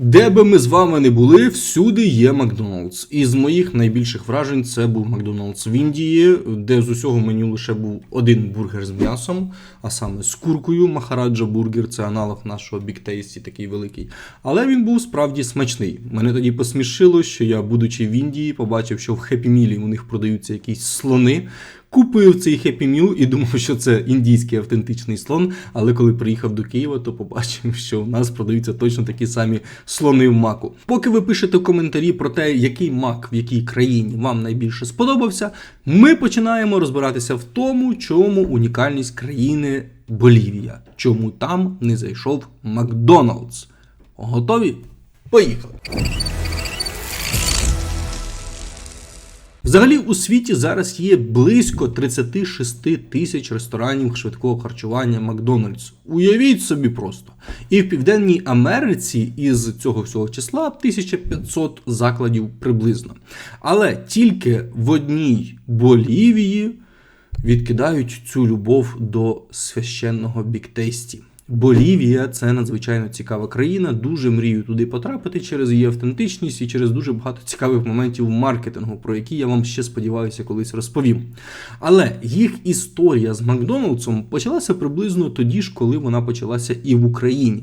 Де би ми з вами не були, всюди є Макдоналдс. І з моїх найбільших вражень це був Макдоналдс в Індії, де з усього меню лише був один бургер з м'ясом, а саме з куркою. Махараджа бургер це аналог нашого Big Tasty, такий великий. Але він був справді смачний. Мене тоді посмішило, що я, будучи в Індії, побачив, що в Happy Meal у них продаються якісь слони. Купив цей Happy Meal і думав, що це індійський автентичний слон. Але коли приїхав до Києва, то побачив, що у нас продаються точно такі самі слони в маку. Поки ви пишете коментарі про те, який мак в якій країні вам найбільше сподобався, ми починаємо розбиратися в тому, чому унікальність країни Болівія, чому там не зайшов Макдоналдс. Готові? Поїхали! Взагалі у світі зараз є близько 36 тисяч ресторанів швидкого харчування Макдональдс. Уявіть собі просто. І в Південній Америці із цього всього числа 1500 закладів приблизно. Але тільки в одній Болівії відкидають цю любов до священного біктейсті. Болівія це надзвичайно цікава країна. Дуже мрію туди потрапити через її автентичність і через дуже багато цікавих моментів маркетингу, про які я вам ще сподіваюся колись розповім. Але їх історія з Макдоналдсом почалася приблизно тоді ж, коли вона почалася і в Україні.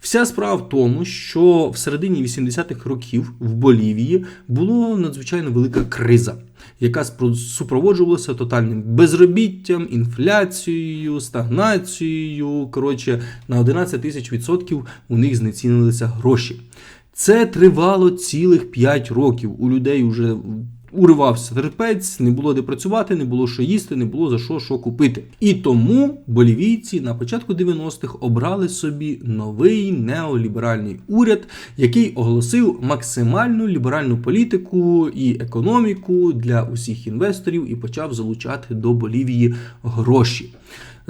Вся справа в тому, що в середині 80-х років в Болівії була надзвичайно велика криза яка супроводжувалася тотальним безробіттям, інфляцією, стагнацією. Коротше, на 11 тисяч відсотків у них знецінилися гроші. Це тривало цілих 5 років. У людей вже уривався терпець, не було де працювати, не було що їсти, не було за що що купити. І тому болівійці на початку 90-х обрали собі новий неоліберальний уряд, який оголосив максимальну ліберальну політику і економіку для усіх інвесторів і почав залучати до Болівії гроші.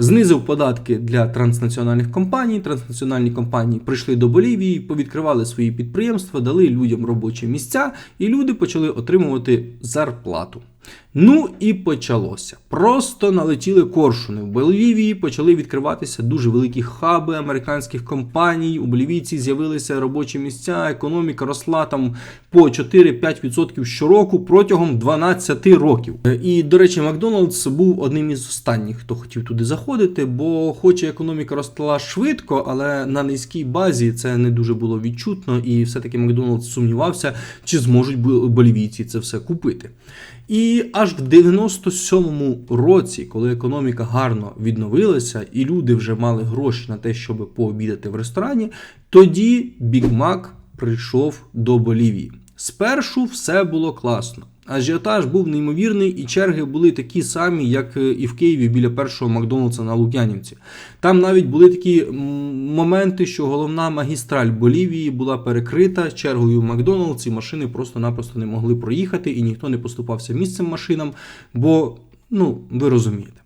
Знизив податки для транснаціональних компаній. Транснаціональні компанії прийшли до Болівії, повідкривали свої підприємства, дали людям робочі місця, і люди почали отримувати зарплату. Ну і почалося. Просто налетіли коршуни. В Болівії почали відкриватися дуже великі хаби американських компаній. У болівійці з'явилися робочі місця, економіка росла там по 4-5% щороку протягом 12 років. Е, І, до речі, Макдоналдс був одним із останніх, хто хотів туди заходити, бо хоч економіка росла швидко, але на низькій базі це не дуже було відчутно, і все-таки Макдоналдс сумнівався, чи зможуть бо- болівійці це все купити. І аж в 97-му році, коли економіка гарно відновилася, і люди вже мали гроші на те, щоб пообідати в ресторані, тоді Біг Мак прийшов до Болівії. Спершу все було класно. Ажіотаж був неймовірний, і черги були такі самі, як е, і в Києві біля першого Макдональдса на Лук'янівці. Там навіть були такі моменти, що головна магістраль Болівії була перекрита чергою в Макдональдс, і машини просто-напросто не могли проїхати, і ніхто не поступався місцем машинам, бо, ну, ви розумієте.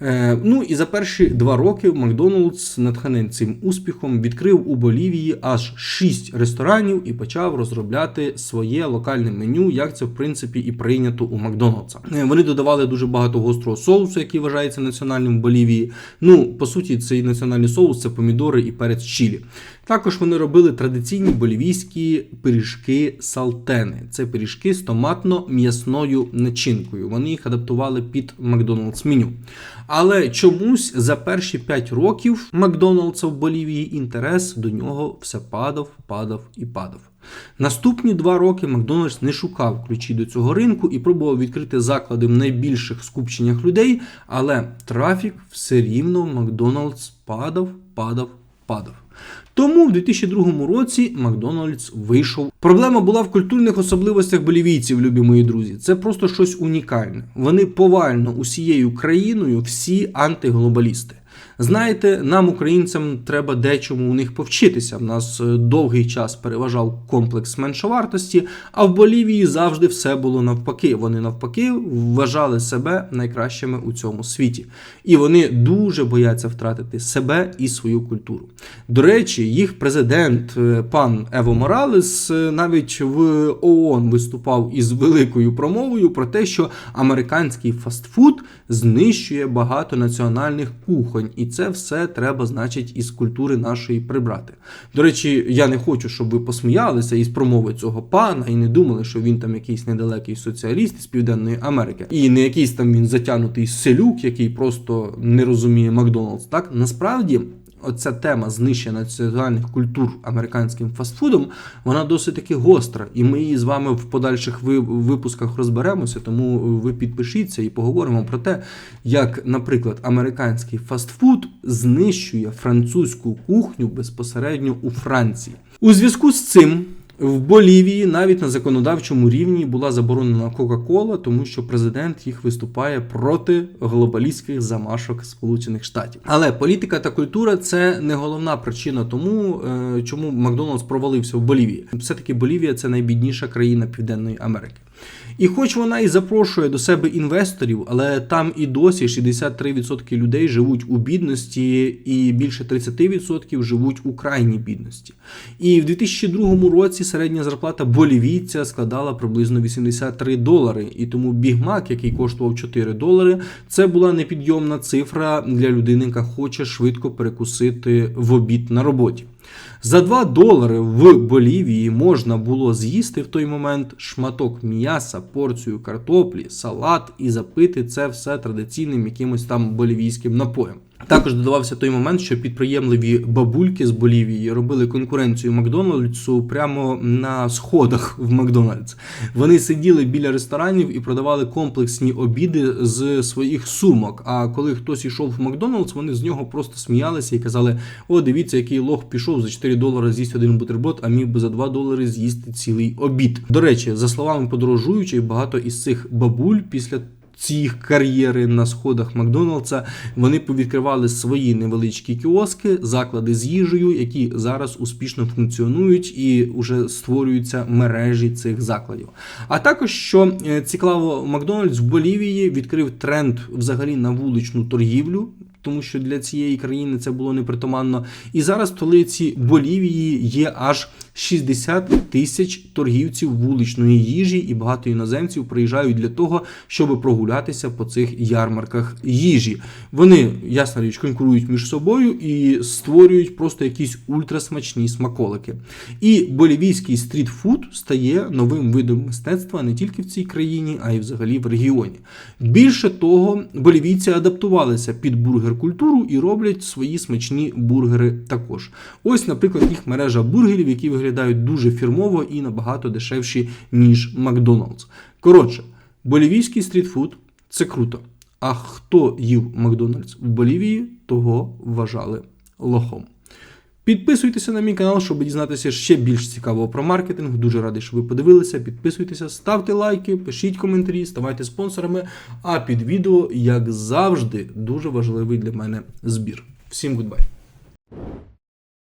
Е, ну і за перші два роки Макдоналдс, натхнений цим успіхом, відкрив у Болівії аж шість ресторанів і почав розробляти своє локальне меню, як це в принципі і прийнято у Макдоналдса. Е, Вони додавали дуже багато гострого соусу, який вважається національним в Болівії. Ну, по суті, цей національний соус це помідори і перець чілі. Також вони робили традиційні болівійські пиріжки салтени. Це пиріжки з томатно-м'ясною начинкою. Вони їх адаптували під Макдоналдс меню. Але чомусь за перші 5 років Макдоналдса в Болівії інтерес до нього все падав, падав і падав. Наступні два роки Макдональдс не шукав ключі до цього ринку і пробував відкрити заклади в найбільших скупченнях людей, але трафік все рівно в Макдональдс падав, падав, падав. Тому в 2002 році Макдональдс вийшов. Проблема була в культурних особливостях болівійців, любі мої друзі. Це просто щось унікальне. Вони повально усією країною всі антиглобалісти. Знаєте, нам, українцям, треба дечому у них повчитися. В нас е, довгий час переважав комплекс меншовартості, а в Болівії завжди все було навпаки. Вони навпаки вважали себе найкращими у цьому світі. І вони дуже бояться втратити себе і свою культуру. До речі, їх президент е, пан Ево Моралес е, навіть в ООН виступав із великою промовою про те, що американський фастфуд знищує багато національних кухонь. І це все треба, значить, із культури нашої прибрати. До речі, я не хочу, щоб ви посміялися із промови цього пана і не думали, що він там якийсь недалекий соціаліст з Південної Америки, і не якийсь там він затягнутий селюк, який просто не розуміє Макдоналдс. Так насправді. Оця тема знищення національних культур американським фастфудом, вона досить таки гостра, і ми її з вами в подальших випусках розберемося. Тому ви підпишіться і поговоримо про те, як, наприклад, американський фастфуд знищує французьку кухню безпосередньо у Франції. У зв'язку з цим. В Болівії навіть на законодавчому рівні була заборонена Кока-Кола, тому що президент їх виступає проти глобалістських замашок Сполучених Штатів. Але політика та культура це не головна причина тому, е, чому Макдоналдс провалився в Болівії. Все-таки Болівія це найбідніша країна Південної Америки. І хоч вона і запрошує до себе інвесторів, але там і досі 63% людей живуть у бідності, і більше 30% живуть у крайній бідності. І в 2002 році середня зарплата болівійця складала приблизно 83 долари. І тому бігмак, який коштував 4 долари, це була непідйомна цифра для людини, яка хоче швидко перекусити в обід на роботі. За 2 долари в Болівії можна було з'їсти в той момент шматок м'яса, порцію картоплі, салат і запити це все традиційним якимось там болівійським напоєм. Також додавався той момент, що підприємливі бабульки з Болівії робили конкуренцію Макдональдсу прямо на сходах в Макдональдс. Вони сиділи біля ресторанів і продавали комплексні обіди з своїх сумок. А коли хтось йшов в Макдональдс, вони з нього просто сміялися і казали: О, дивіться, який лох пішов за 4 долари з'їсть один бутерброд, а міг би за 2 долари з'їсти цілий обід. До речі, за словами подорожуючих, багато із цих бабуль після ці кар'єри на сходах Макдоналдса вони повідкривали свої невеличкі кіоски, заклади з їжею, які зараз успішно функціонують і вже створюються мережі цих закладів. А також що е, цікаво, Макдональдс в Болівії відкрив тренд взагалі на вуличну торгівлю. Тому що для цієї країни це було непритаманно. І зараз в столиці Болівії є аж 60 тисяч торгівців вуличної їжі, і багато іноземців приїжджають для того, щоб прогулятися по цих ярмарках їжі. Вони, ясна річ, конкурують між собою і створюють просто якісь ультрасмачні смаколики. І болівійський стрітфуд стає новим видом мистецтва не тільки в цій країні, а й взагалі в регіоні. Більше того, болівійці адаптувалися під бургер-культуру і роблять свої смачні бургери також. Ось, наприклад, їх мережа бургерів, які виглядають дуже фірмово і набагато дешевші, ніж Макдоналдс. Коротше, болівійський стрітфуд це круто. А хто їв Макдональдс в Болівії, того вважали лохом. Підписуйтеся на мій канал, щоб дізнатися ще більш цікавого про маркетинг. Дуже радий, що ви подивилися. Підписуйтеся, ставте лайки, пишіть коментарі, ставайте спонсорами. А під відео, як завжди, дуже важливий для мене збір. Всім гудбай!